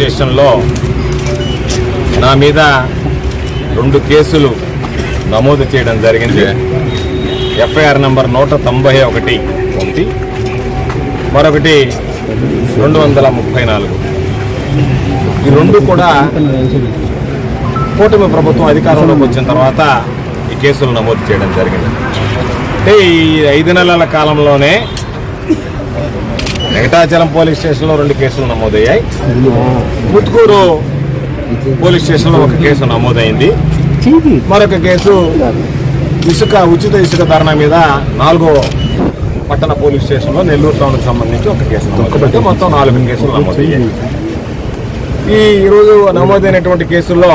స్టేషన్లో నా మీద రెండు కేసులు నమోదు చేయడం జరిగింది. ఎఫ్ఐఆర్ నంబర్ నూట తొంభై ఒకటి ఒకటి మరొకటి రెండు వందల ముప్పై నాలుగు. ఈ రెండు కూడా కూటమి ప్రభుత్వం అధికారంలోకి వచ్చిన తర్వాత ఈ కేసులు నమోదు చేయడం జరిగింది. అంటే ఈ ఐదు నెలల కాలంలోనే వెంకటాచలం పోలీస్ స్టేషన్లో రెండు కేసులు నమోదయ్యాయి. ముత్తుకూరు పోలీస్ స్టేషన్లో ఒక కేసు నమోదైంది. మరొక కేసు ఇసుక ఉచిత ఇసుక ధరణ మీద నాలుగో పట్టణ పోలీస్ స్టేషన్లో నెల్లూరు టౌన్కి సంబంధించి ఒక కేసు నమోదైంది. మొత్తం నాలుగు కేసులు నమోదయ్యాయి. ఈ ఈరోజు నమోదైనటువంటి కేసుల్లో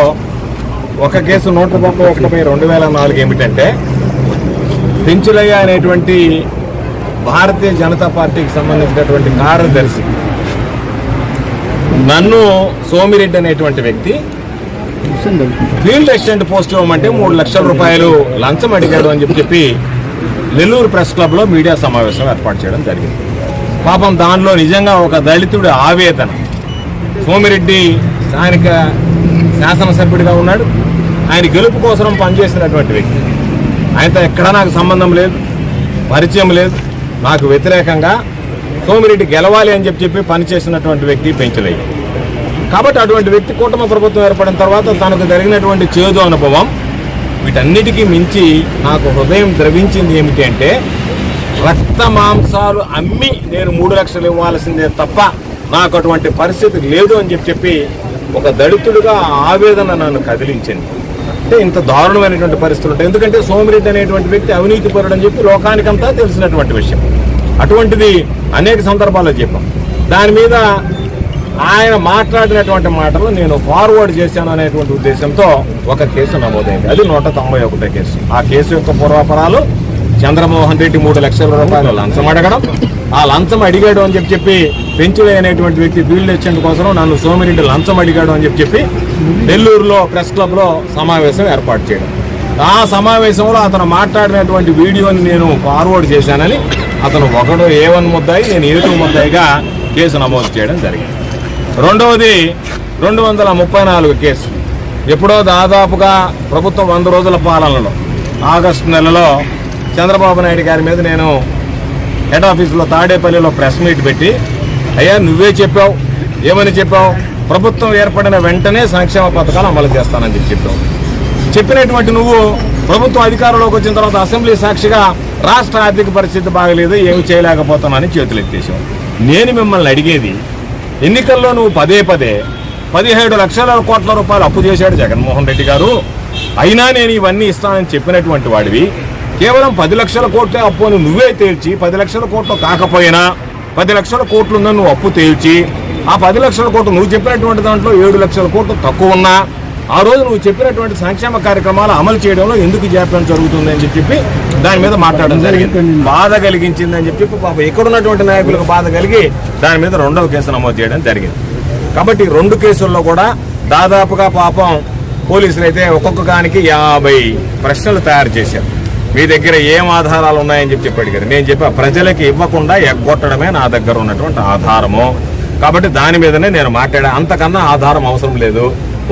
ఒక కేసు నూట ముప్పై ఒకటిపై రెండు వేల నాలుగు ఏమిటంటే పెంచులయ్య అనేటువంటి భారతీయ జనతా పార్టీకి సంబంధించినటువంటి కార్యదర్శి నన్ను సోమిరెడ్డి అనేటువంటి వ్యక్తి ఫీల్డ్ అసిస్టెంట్ పోస్ట్ ఇవ్వమంటే మూడు లక్షల రూపాయలు లంచం అడిగాడు అని చెప్పి చెప్పి నెల్లూరు ప్రెస్ క్లబ్లో మీడియా సమావేశం ఏర్పాటు చేయడం జరిగింది. పాపం దానిలో నిజంగా ఒక దళితుడి ఆవేదన. సోమిరెడ్డి స్థానిక శాసనసభ్యుడిగా ఉన్నాడు. ఆయన గెలుపు కోసం పనిచేసినటువంటి వ్యక్తి. ఆయనతో ఎక్కడా నాకు సంబంధం లేదు పరిచయం లేదు. నాకు వ్యతిరేకంగా సోమిరెడ్డి గెలవాలి అని చెప్పి చెప్పి పనిచేసినటువంటి వ్యక్తి పెంచలేదు కాబట్టి అటువంటి వ్యక్తి కూటమి ప్రభుత్వం ఏర్పడిన తర్వాత తనకు జరిగినటువంటి చేదు అనుభవం వీటన్నిటికీ మించి నాకు హృదయం ద్రవించింది ఏమిటి అంటే రక్త మాంసాలు అమ్మి నేను మూడు లక్షలు ఇవ్వాల్సిందే తప్ప నాకు అటువంటి పరిస్థితి లేదు అని చెప్పి చెప్పి ఒక దళితుడిగా ఆవేదన నన్ను కదిలించింది. అంటే ఇంత దారుణమైనటువంటి పరిస్థితులు ఉంటాయి. ఎందుకంటే సోమిరెడ్డి అనేటువంటి వ్యక్తి అవినీతి పరుడు అని చెప్పి లోకానికంతా తెలిసినటువంటి విషయం. అటువంటిది అనేక సందర్భాల్లో చెప్పాం. దాని మీద ఆయన మాట్లాడినటువంటి మాటలు నేను ఫార్వర్డ్ చేశాను అనేటువంటి ఉద్దేశంతో ఒక కేసు నమోదైంది. అది నూట తొంభై ఒకటో కేసు. ఆ కేసు యొక్క పూర్వాపరాలు చంద్రమోహన్ రెడ్డి మూడు లక్షల రూపాయలు లంచం అడగడం ఆ లంచం అడిగాడు అని చెప్పి చెప్పి పెంచులే అనేటువంటి వ్యక్తి ఫీల్డ్ ఎక్స్టెంట్ కోసం నన్ను సోమిరెడ్డి లంచం అడిగాడు అని చెప్పి చెప్పి నెల్లూరులో ప్రెస్ క్లబ్లో సమావేశం ఏర్పాటు చేయడం. ఆ సమావేశంలో అతను మాట్లాడినటువంటి వీడియోని నేను ఫార్వర్డ్ చేశానని అతను ఒకడు ఏ వన్ ముద్దాయి నేను ఏ టూ ముద్దాయిగా కేసు నమోదు చేయడం జరిగింది. రెండవది రెండు వందల ముప్పై నాలుగు కేసు ఎప్పుడో దాదాపుగా ప్రభుత్వం వంద రోజుల పాలనలో ఆగస్టు నెలలో చంద్రబాబు నాయుడు గారి మీద నేను హెడ్ ఆఫీసులో తాడేపల్లిలో ప్రెస్ మీట్ పెట్టి అయ్యా నువ్వే చెప్పావు ఏమని చెప్పావు? ప్రభుత్వం ఏర్పడిన వెంటనే సంక్షేమ పథకాలు అమలు చేస్తానని చెప్పి చెప్పావు. చెప్పినటువంటి నువ్వు ప్రభుత్వం అధికారంలోకి వచ్చిన తర్వాత అసెంబ్లీ సాక్షిగా రాష్ట్ర ఆర్థిక పరిస్థితి బాగలేదు ఏమి చేయలేకపోతున్నానని చేతులు నేను మిమ్మల్ని అడిగేది ఎన్నికల్లో నువ్వు పదే పదే పదిహేడు లక్షల కోట్ల రూపాయలు అప్పు చేశాడు జగన్మోహన్ రెడ్డి గారు. అయినా నేను ఇవన్నీ ఇస్తానని చెప్పినటువంటి వాడివి. కేవలం పది లక్షల కోట్ల అప్పు అని నువ్వే తేల్చి పది లక్షల కోట్లు కాకపోయినా పది లక్షల కోట్లు ఉందని నువ్వు అప్పు తేల్చి ఆ పది లక్షల కోట్లు నువ్వు చెప్పినటువంటి దాంట్లో ఏడు లక్షల కోట్లు తక్కువ ఉన్నా ఆ రోజు నువ్వు చెప్పినటువంటి సంక్షేమ కార్యక్రమాలు అమలు చేయడంలో ఎందుకు జాప్యం జరుగుతుంది అని చెప్పి దాని మీద మాట్లాడడం జరిగింది. బాధ కలిగించింది అని చెప్పి పాప ఎక్కడున్నటువంటి నాయకులకు బాధ కలిగి దాని మీద రెండవ కేసు నమోదు చేయడం జరిగింది. కాబట్టి రెండు కేసుల్లో కూడా దాదాపుగా పాపం పోలీసులు అయితే ఒక్కొక్క దానికి యాభై ప్రశ్నలు తయారు చేశారు. మీ దగ్గర ఏం ఆధారాలు ఉన్నాయని చెప్పి చెప్పి అడిగారు నేను చెప్పా ప్రజలకి ఇవ్వకుండా ఎగ్గొట్టడమే నా దగ్గర ఉన్నటువంటి ఆధారము. కాబట్టి దాని మీదనే నేను మాట్లాడా అంతకన్నా ఆధారం అవసరం లేదు.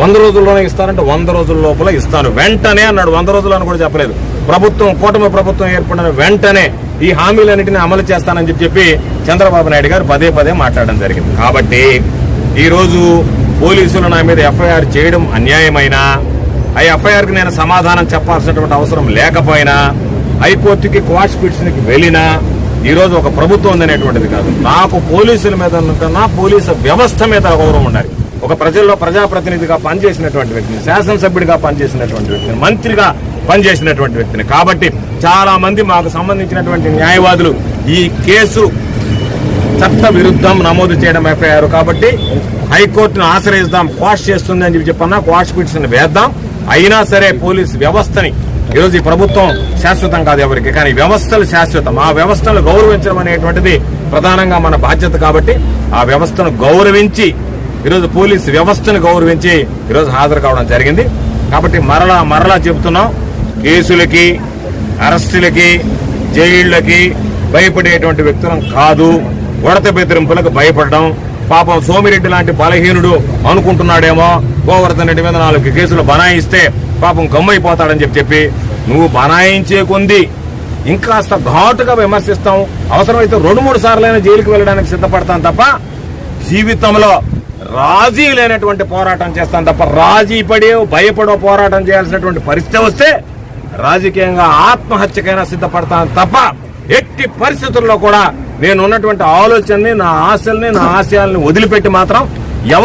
వంద రోజుల్లోనే ఇస్తానంటే వంద రోజుల లోపల ఇస్తాను. వెంటనే అన్నాడు వంద రోజులు అని కూడా చెప్పలేదు. ప్రభుత్వం కూటమి ప్రభుత్వం ఏర్పడిన వెంటనే ఈ హామీలన్నింటినీ అమలు చేస్తానని చెప్పి చెప్పి చంద్రబాబు నాయుడు గారు పదే పదే మాట్లాడడం జరిగింది. కాబట్టి ఈరోజు పోలీసులు నా మీద ఎఫ్ఐఆర్ చేయడం అన్యాయమైనా ఆ ఎఫ్ఐఆర్కి నేను సమాధానం చెప్పాల్సినటువంటి అవసరం లేకపోయినా హైకోర్టుకి క్వాష్ పిటిషన్కి వెళ్ళినా ఈరోజు ఒక ప్రభుత్వం ఉందనేటువంటిది కాదు. నాకు పోలీసుల మీద కన్నా పోలీసు వ్యవస్థ మీద గౌరవం ఉండాలి. ఒక ప్రజల్లో ప్రజాప్రతినిధిగా పనిచేసినటువంటి వ్యక్తిని శాసనసభ్యుడిగా పనిచేసినటువంటి వ్యక్తిని మంత్రిగా పనిచేసినటువంటి వ్యక్తిని. కాబట్టి చాలా మంది మాకు సంబంధించినటువంటి న్యాయవాదులు ఈ కేసు చట్ట విరుద్ధం నమోదు చేయడం ఎఫ్ఐఆర్. కాబట్టి హైకోర్టును ఆశ్రయిస్తాం క్వాష్ చేస్తుంది అని చెప్పి చెప్పన్నా క్వాష్ పిటిషన్ వేద్దాం. అయినా సరే పోలీస్ వ్యవస్థని ఈరోజు ఈ ప్రభుత్వం శాశ్వతం కాదు ఎవరికి కానీ వ్యవస్థలు శాశ్వతం. ఆ వ్యవస్థను గౌరవించడం అనేటువంటిది ప్రధానంగా మన బాధ్యత కాబట్టి ఆ వ్యవస్థను గౌరవించి ఈరోజు పోలీస్ వ్యవస్థను గౌరవించి ఈరోజు హాజరు కావడం జరిగింది. కాబట్టి మరలా మరలా చెబుతున్నాం కేసులకి అరెస్టులకి జైళ్ళకి భయపడేటువంటి వ్యక్తులం కాదు. ఉడత బెదిరింపులకు భయపడడం పాపం సోమిరెడ్డి లాంటి బలహీనుడు అనుకుంటున్నాడేమో. గోవర్ధన్ రెడ్డి మీద నాలుగు కేసులు బనాయిస్తే పాపం గమ్మైపోతాడని చెప్పి చెప్పి నువ్వు బనాయించే కొంది. ఇంకాస్త ఘాటుగా విమర్శిస్తాం. అవసరమైతే రెండు మూడు సార్లైనా జైలుకి వెళ్ళడానికి సిద్ధపడతాం తప్ప జీవితంలో రాజీ లేనటువంటి పోరాటం చేస్తాం తప్ప రాజీ పడి భయపడో పోరాటం చేయాల్సినటువంటి పరిస్థితి వస్తే రాజకీయంగా ఆత్మహత్యకైనా సిద్ధపడతాను తప్ప ఎట్టి పరిస్థితుల్లో కూడా నేను ఉన్నటువంటి ఆలోచనని నా ఆశల్ని నా ఆశయాల్ని వదిలిపెట్టి మాత్రం ఎవరు